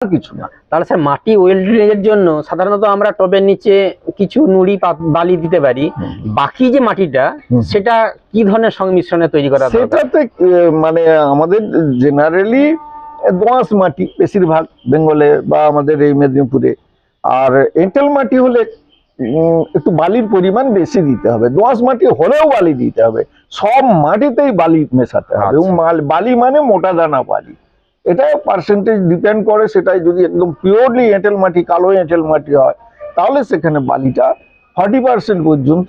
আর কিছু না। তাহলে স্যার মাটি ওয়েল ড্রেনেজের জন্য সাধারণত আমরা টবের নিচে কিছু নুড়ি বালি দিতে পারি। বাকি যে মাটিটা সেটা কি ধরনের সংমিশ্রণে তৈরি করা? সেটাতে মানে আমাদের জেনারেলি দোঁয়াশ মাটি বেশিরভাগ বেঙ্গলে বা আমাদের এই মেদিনীপুরে। আর এঁটেল মাটি হলে একটু বালির পরিমাণ বেশি দিতে হবে। দোঁয়াশ মাটি হলেও বালি দিতে হবে। সব মাটিতেই বালি মেশাতে হবে। এবং আচ্ছা। বালি মানে মোটা দানা বালি। এটা পার্সেন্টেজ ডিপেন্ড করে সেটাই যদি একদম পিওরলি এঁটেল মাটি কালো এঁটেল মাটি হয় তাহলে সেখানে বালিটা ফর্টি পার্সেন্ট পর্যন্ত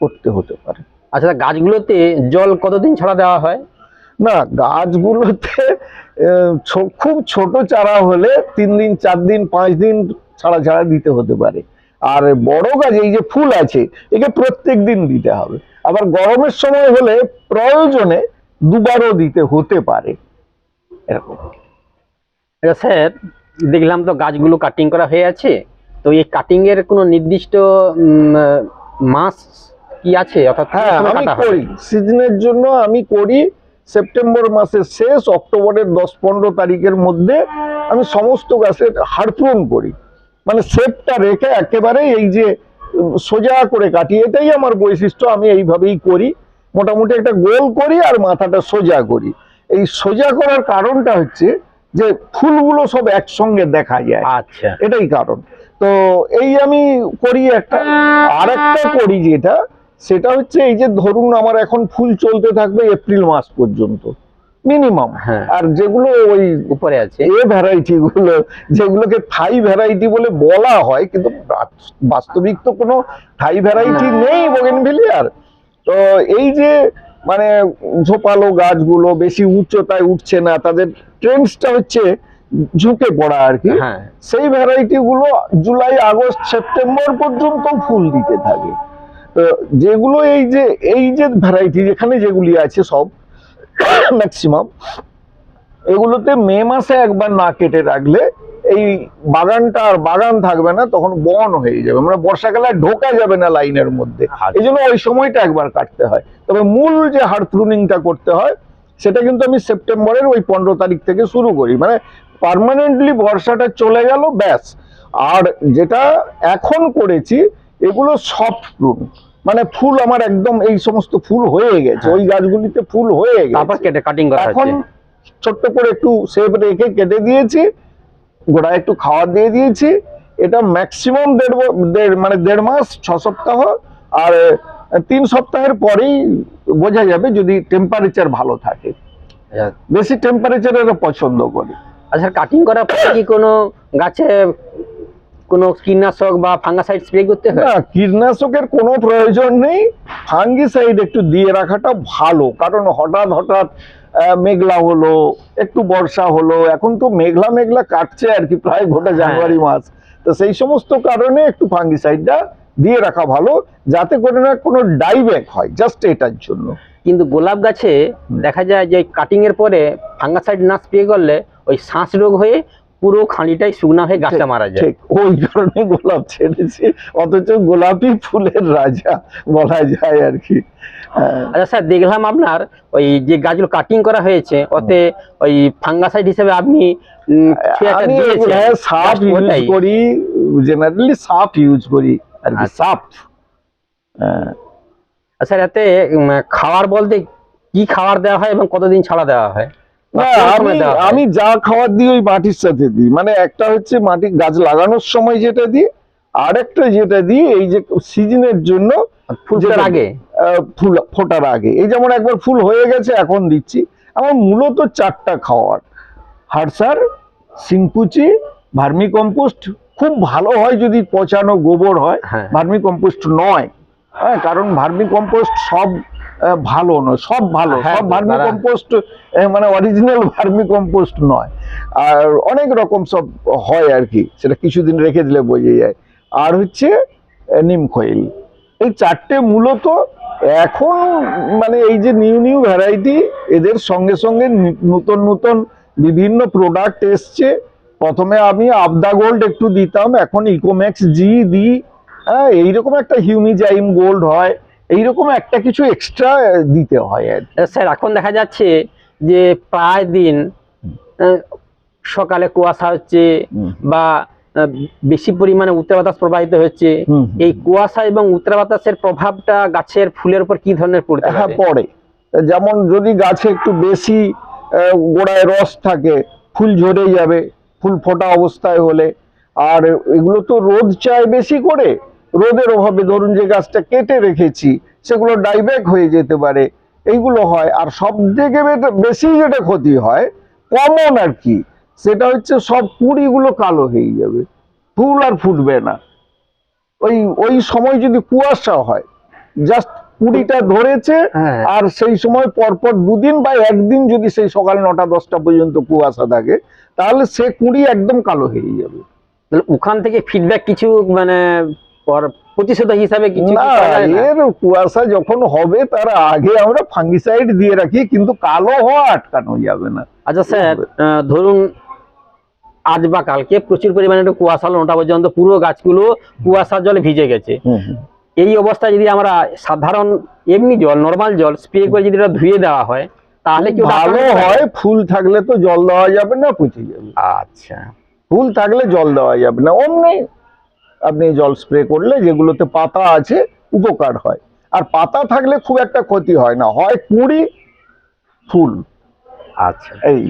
করতে হতে পারে। আচ্ছা গাছগুলোতে জল কতদিন ছাড়া দেওয়া হয়? না গাছগুলোতে খুব ছোট চারা হলে তিন দিন চার দিন পাঁচ দিন ছাড়া ছাড়া দিতে হতে পারে। আর বড় গাছ এই যে ফুল আছে একে প্রত্যেক দিন দিতে হবে। আবার গরমের সময় হলে প্রয়োজনে দুবারও দিতে হতে পারে। এরকম। আচ্ছা স্যার দেখলাম তো গাছগুলো কাটিং করা হয়ে আছে। তো এই কাটিং এর কোনো নির্দিষ্ট মাস কি আছে? অর্থাৎ হ্যাঁ আমি করি। সিজনের জন্য আমি করি। সেপ্টেম্বর মাসের শেষ অক্টোবরের দশ পনেরো তারিখের মধ্যে আমি সমস্ত গাছের হাড় পূরণ করি। মানে শেপটা রেখে একেবারে এই যে সোজা করে কাটি এটাই আমার বৈশিষ্ট্য। আমি এইভাবেই করি। মোটামুটি একটা গোল করি আর মাথাটা সোজা করি। এই সোজা করার কারণটা হচ্ছে যে ফুলগুলো সব একসঙ্গে দেখা যায়। আচ্ছা। এটাই কারণ। তো এই আমি করি একটা। আর একটা করি যেটা সেটা হচ্ছে এই যে ধরুন আমার এখন ফুল চলতে থাকবে এপ্রিল মাস পর্যন্ত মিনিমাম। হ্যাঁ। আর যেগুলো ওই উপরে আছে। এ ভ্যারাইটি গুলো যেগুলোকে থাই ভ্যারাইটি বলে বলা হয় কিন্তু বাস্তবিক তো কোনো থাই ভ্যারাইটি নেই বোগেনভিলিয়ার। তো এই যে মানে ঝোপালো গাছগুলো বেশি উচ্চতায় উঠছে না তাদের ট্রেন্ডসটা হচ্ছে ঝুঁকে পড়া আর কি। হ্যাঁ। সেই ভ্যারাইটি গুলো জুলাই আগস্ট সেপ্টেম্বর পর্যন্ত ফুল দিতে থাকে। তো যেগুলো এই যে এই যে ভ্যারাইটি যেখানে যেগুলি আছে সব ম্যাক্সিমাম এগুলোতে মে মাসে একবার না কেটে রাখলে এই বাগানটা আর বাগান থাকবে না তখন বন হয়ে যাবে। মানে বর্ষাকালে ঢোকা যাবে না লাইনের মধ্যে। আচ্ছা। এই জন্য ওই সময়টা একবার কাটতে হয়। তবে মূল যে হার্ড প্রুনিংটা করতে হয় সেটা কিন্তু আমি সেপ্টেম্বরের ওই পনেরো তারিখ থেকে শুরু করি। মানে পার্মানেন্টলি বর্ষাটা চলে গেল ব্যাস। আর যেটা এখন করেছি এগুলো সফট প্রুন মানে ফুল আমার একদম এই সমস্ত ফুল হয়ে গেছে। হ্যাঁ। ওই গাছগুলিতে ফুল হয়ে তারপর গেছে। কেটে কাটিং করা এখন ছোট্ট করে একটু শেপ রেখে কেটে দিয়েছি। গোড়ায় একটু খাওয়া দিয়ে দিয়েছি। এটা ম্যাক্সিমাম দেড় দেড় মানে দেড় মাস ছ সপ্তাহ আর তিন সপ্তাহের পরেই বোঝা যাবে যদি টেম্পারেচার ভালো থাকে। আচ্ছা, বেশি টেম্পারেচার এরা পছন্দ করে। আচ্ছা কাটিং করার পরে কি কোনো গাছে কোনো কীটনাশক বা ফাঙ্গাসাইড স্প্রে করতে হয়? না কীটনাশকের কোনো প্রয়োজন নেই। ফাঙ্গিসাইড একটু দিয়ে রাখাটা ভালো। কারণ হঠাৎ হঠাৎ মেঘলা হলো একটু বর্ষা হলো এখন তো মেঘলা মেঘলা কাটছে আর কি প্রায় গোটা জানুয়ারি মাস। তো সেই সমস্ত কারণে একটু ফাঙ্গিসাইডটা দিয়ে রাখা ভালো যাতে করে না কোনো ডাইব্যাক হয় জাস্ট এটার জন্য। কিন্তু গোলাপ গাছে দেখা যায় যে কাটিং এর পরে ফাঙ্গাসাইড না স্প্রে করলে ওই শ্বাস রোগ হয়ে পুরো খাঁড়িটাই শুকনা হয়ে গাছটা মারা যায়। ওই কারণে গোলাপ ছেড়েছে অথচ গোলাপি ফুলের রাজা বলা যায় আর কি। হ্যাঁ। আচ্ছা স্যার দেখলাম আপনার ওই যে গাছগুলো কাটিং করা হয়েছে ওতে ওই ফাঙ্গাসাইড হিসেবে আপনি দিয়েছেন। হ্যাঁ সাপ ইউজ করি জেনারেলি সাপ ইউজ করি আর কি আচ্ছা। সাপ হ্যাঁ, স্যার এতে উম, খাবার বলতে কি খাবার দেওয়া হয় এবং কতদিন ছাড়া দেওয়া হয়? আমি যা খাবার দিই ওই মাটির সাথে দিই। মানে একটা হচ্ছে মাটি গাছ লাগানোর সময় যেটা দিই আর একটা যেটা দিই এই যে সিজনের জন্য ফুল যেটা ফোটার আগে ফুল ফোটার আগে। এই যেমন একবার ফুল হয়ে গেছে এখন দিচ্ছি। আমার মূলত চারটা খাওয়ার। হাড়সার সিংকুচি ভার্মি কম্পোস্ট খুব ভালো হয় যদি পচানো গোবর হয় হ্যাঁ। ভার্মি কম্পোস্ট নয়। হ্যাঁ কারণ ভার্মি কম্পোস্ট সব ভালো নয় সব ভালো হ্যাঁ, সব ভার্মি কম্পোস্ট মানে অরিজিনাল ভার্মি কম্পোস্ট নয়। আর অনেক রকম সব হয় আর কি সেটা কিছুদিন রেখে দিলে বোঝা যায়। আর হচ্ছে আহ, নিম খৈল। এই চারটে মূলত এখন মানে এই যে নিউ নিউ ভ্যারাইটি এদের সঙ্গে সঙ্গে নতুন নতুন বিভিন্ন প্রোডাক্ট এসছে। প্রথমে আমি আবদা গোল্ড একটু দিতাম এখন ইকোম্যাক্স জি দিই হ্যাঁ এইরকম একটা হিউমিজাইম গোল্ড হয়। এইরকম একটা কিছু এক্সট্রা দিতে হয় আর স্যার এখন দেখা যাচ্ছে যে প্রায় দিন সকালে কুয়াশা হচ্ছে বা বেশি পরিমাণে উত্তর বাতাস প্রবাহিত হচ্ছে। এই কুয়াশা এবং উত্তর বাতাসের প্রভাবটা গাছের ফুলের উপর কি ধরনের পড়তে হ্যাঁ পড়ে। যেমন যদি গাছে একটু বেশি গোড়ায় রস থাকে ফুল ঝরে যাবে ফুল ফোটা অবস্থায় হলে আর এগুলো তো রোদ চায় বেশি করে রোদের অভাবে ধরুন যে গাছটা কেটে রেখেছি সেগুলো ডাইব্যাক হয়ে যেতে পারে। এইগুলো হয় আর সব থেকে বেশি যেটা ক্ষতি হয় কমন আর কি সেটা হচ্ছে সব কুড়িগুলো কালো হয়ে যাবে। ফুল আর ফুটবে না। ওই ওই সময় যদি কুয়াশা হয় জাস্ট কুড়িটা ধরেছে হ্যাঁ। আর সেই সময় পরপর দুদিন বা একদিন যদি সেই সকাল নটা দশটা পর্যন্ত কুয়াশা থাকে তাহলে সে কুড়ি একদম কালো হয়ে যাবে। তাহলে ওখান থেকে ফিডব্যাক কিছু মানে পর- হিসাবে কিছু কি না করা যায় না? এর কুয়াশা যখন হবে তার আগে আমরা ফাঙ্গিসাইড দিয়ে রাখি কিন্তু কালো হওয়া আটকানো যাবে না। আচ্ছা স্যার ধরুন আজ বা কালকে প্রচুর পরিমাণে একটু কুয়াশা নটা পর্যন্ত পুরো গাছগুলো কুয়াশার জলে ভিজে গেছে। এই অবস্থায় যদি আমরা সাধারণ এমনি জল নর্মাল জল স্প্রে করে যদি ধুয়ে দেওয়া হয় তাহলে কি ভালো হয় ফুল থাকলে তো জল দেওয়া যাবে না পচে যাবে। আচ্ছা। ফুল থাকলে জল দেওয়া যাবে না অমনি আপনি জল স্প্রে করলে যেগুলোতে পাতা আছে উপকার হয়। আর পাতা থাকলে খুব একটা ক্ষতি হয় না হয় কুড়ি ফুল। আচ্ছা। এই